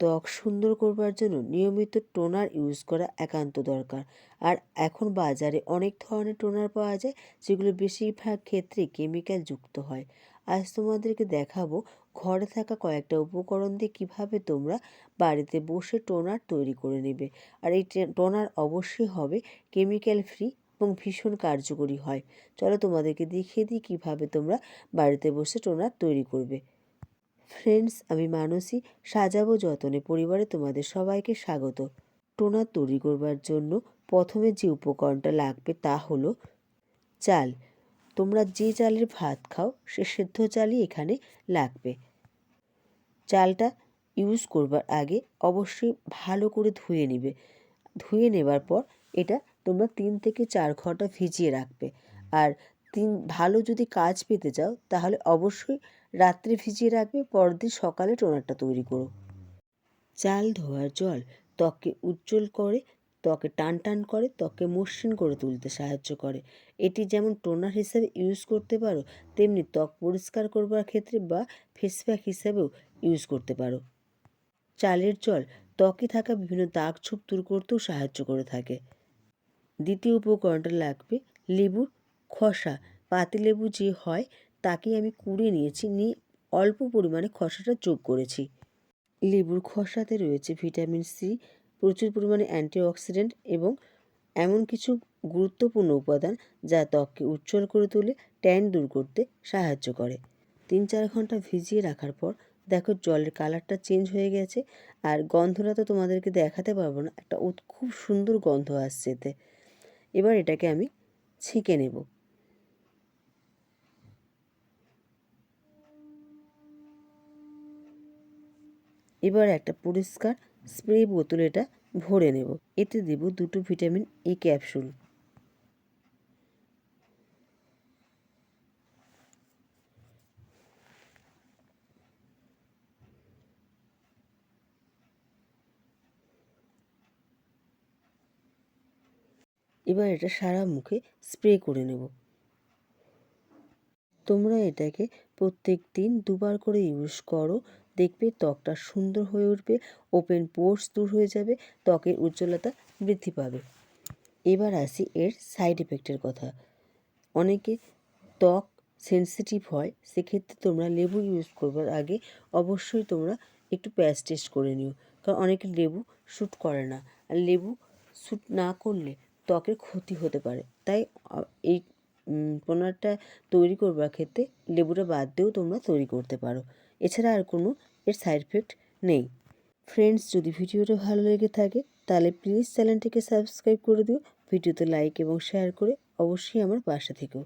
ত্বক সুন্দর করবার জন্য নিয়মিত টোনার ইউজ করা একান্ত দরকার। আর এখন বাজারে অনেক ধরনের টোনার পাওয়া যায়, যেগুলো বেশিরভাগ ক্ষেত্রে কেমিক্যাল যুক্ত হয়। আজ তোমাদেরকে দেখাবো ঘরে থাকা কয়েকটা উপকরণ দিয়ে কীভাবে তোমরা বাড়িতে বসে টোনার তৈরি করে নেবে। আর এই টোনার অবশ্যই হবে কেমিক্যাল ফ্রি এবং ভীষণ কার্যকরী হয়। চলো তোমাদেরকে দেখিয়ে দিই কীভাবে তোমরা বাড়িতে বসে টোনার তৈরি করবে। ফ্রেন্ডস আমি মানসী। সাজাবো যতনে পরিবারে তোমাদের সবাইকে স্বাগত। টোনা তৈরি করবার জন্য প্রথমে যে উপকরণটা লাগবে তা হলো চাল। তোমরা যে চালের ভাত খাও, সে সেদ্ধ চালই এখানে লাগবে। চালটা ইউজ করবার আগে অবশ্যই ভালো করে ধুয়ে নিবে। ধুয়ে নেবার পর এটা তোমরা তিন থেকে চার ঘণ্টা ভিজিয়ে রাখবে। আর তিন ভালো যদি কাজ পেতে চাও, তাহলে অবশ্যই রাত্রে ভিজিয়ে রাখবে, পরদিন সকালে টোনারটা তৈরি করো। চাল ধোয়ার জল, ত্বককে উজ্জ্বল করে, ত্বকে টান টান করে, ত্বককে মসৃণ করে তুলতে সাহায্য করে। এটি যেমন টোনার হিসেবে ইউজ করতে পারো, তেমনি ত্বক পরিষ্কার করবার ক্ষেত্রে বা ফেস প্যাক হিসেবেও ইউজ করতে পারো। চালের জল, ত্বকে থাকা বিভিন্ন দাগ ছোপ দূর করতেও সাহায্য করে থাকে। দ্বিতীয় উপকরণটা লাগবে লেবুর খসা। পাতিলেবু যে হয় তাকে আমি কুড়ে নিয়েছি, নিয়ে অল্প পরিমাণে খসাটা যোগ করেছি। লেবুর খসাতে রয়েছে ভিটামিন সি প্রচুর পরিমাণে অ্যান্টিঅক্সিডেন্ট এবং এমন কিছু গুরুত্বপূর্ণ উপাদান যা ত্বককে উজ্জ্বল করে তোলে, ট্যান দূর করতে সাহায্য করে। তিন চার ঘণ্টা ভিজিয়ে রাখার পর দেখো জলের কালারটা চেঞ্জ হয়ে গেছে আর গন্ধটা তো তোমাদেরকে দেখাতে পারব না, একটা খুব সুন্দর গন্ধ আসছে এতে। এবার এটাকে আমি ছেঁকে নেব। এবার একটা পরিষ্কার স্প্রে বোতল এটা ভরে নেব। এতে দেব দুটো ভিটামিন এ ক্যাপসুল। এবার এটা সারা মুখে স্প্রে করে নেব। তোমরা এটাকে প্রত্যেক দিন দুবার করে ইউজ করো। দেখবে ত্বকটা সুন্দর হয়ে উঠবে ওপেন পোর্স দূর হয়ে যাবে, ত্বকের উজ্জ্বলতা বৃদ্ধি পাবে। এবার আসি এর সাইড এফেক্টের কথা। অনেকে ত্বক সেন্সিটিভ হয়, সেক্ষেত্রে তোমরা লেবু ইউজ করবার আগে অবশ্যই তোমরা একটু প্যাচ টেস্ট করে নিও। কারণ অনেকে লেবু শ্যুট করে না। আর লেবু শ্যুট না করলে ত্বকের ক্ষতি হতে পারে। তাই এই টোনারটা তৈরি করবার ক্ষেত্রে লেবুটা বাদ দিয়েও তোমরা তৈরি করতে পারো। এছাড়া আর কোনো এর সাইড এফেক্ট নেই। ফ্রেন্ডস যদি ভিডিওটা ভালো লেগে থাকে, তাহলে প্লিজ চ্যানেলটিকে সাবস্ক্রাইব করে দিও। ভিডিওতে লাইক এবং শেয়ার করে অবশ্যই আমার পাশে থেকো।